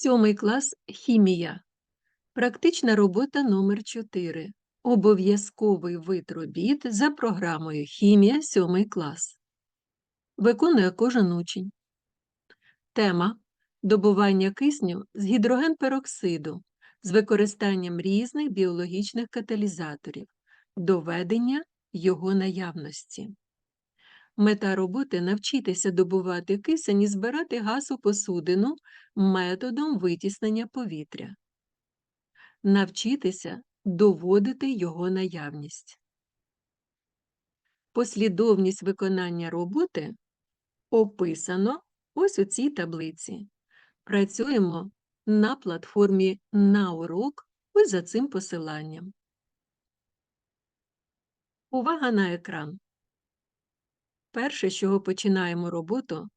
Сьомий клас хімія. Практична робота номер 4 Обов'язковий вид робіт за програмою Хімія сьомий клас. Виконує кожен учень. Тема добування кисню з гідрогенпероксиду з використанням різних біологічних каталізаторів, доведення його наявності. Мета роботи навчитися добувати кисень і збирати газ у посудину методом витіснення повітря. Навчитися доводити його наявність. Послідовність виконання роботи описано ось у цій таблиці. Працюємо на платформі на урок ось за цим посиланням. Увага на екран. Перше, з чого починаємо роботу,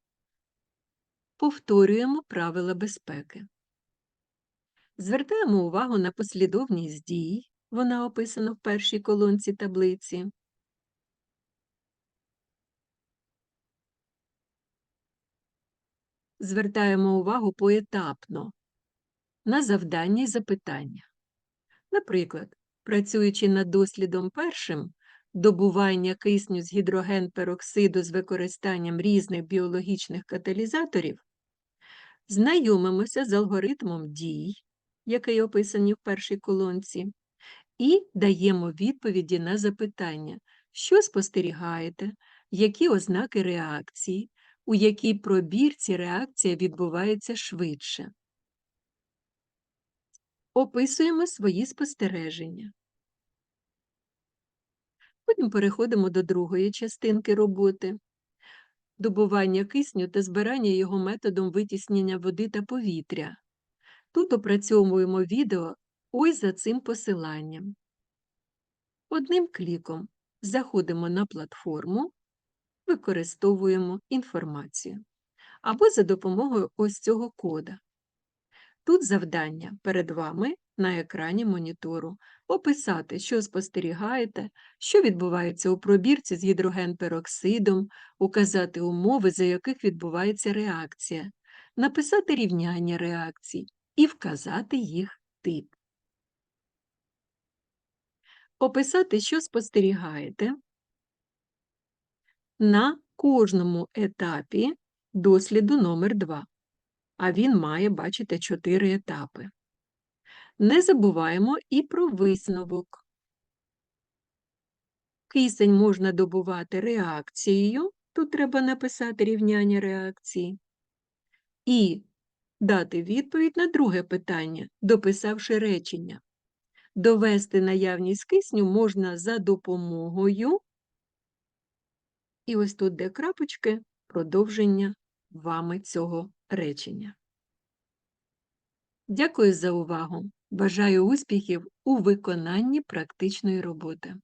повторюємо правила безпеки. Звертаємо увагу на послідовність дій, вона описана в першій колонці таблиці. Звертаємо увагу поетапно на завдання і запитання. Наприклад, працюючи над дослідом першим, добування кисню з гідрогенпероксиду з використанням різних біологічних каталізаторів, знайомимося з алгоритмом дій, який описані в першій колонці, і даємо відповіді на запитання, що спостерігаєте, які ознаки реакції, у якій пробірці реакція відбувається швидше. Описуємо свої спостереження. Потім переходимо до другої частинки роботи добування кисню та збирання його методом витіснення води та повітря. Тут опрацьовуємо відео ось за цим посиланням. Одним кліком заходимо на платформу, використовуємо інформацію або за допомогою ось цього кода. Тут завдання перед вами на екрані монітору описати, що спостерігаєте, що відбувається у пробірці з гідрогенпероксидом, указати умови, за яких відбувається реакція, написати рівняння реакцій і вказати їх тип. Описати, що спостерігаєте на кожному етапі досліду номер 2 а він має, бачите, чотири етапи. Не забуваємо і про висновок. Кисень можна добувати реакцією, тут треба написати рівняння реакції, і дати відповідь на друге питання, дописавши речення. Довести наявність кисню можна за допомогою, і ось тут де крапочки, продовження вами цього речення. Дякую за увагу! Бажаю успіхів у виконанні практичної роботи.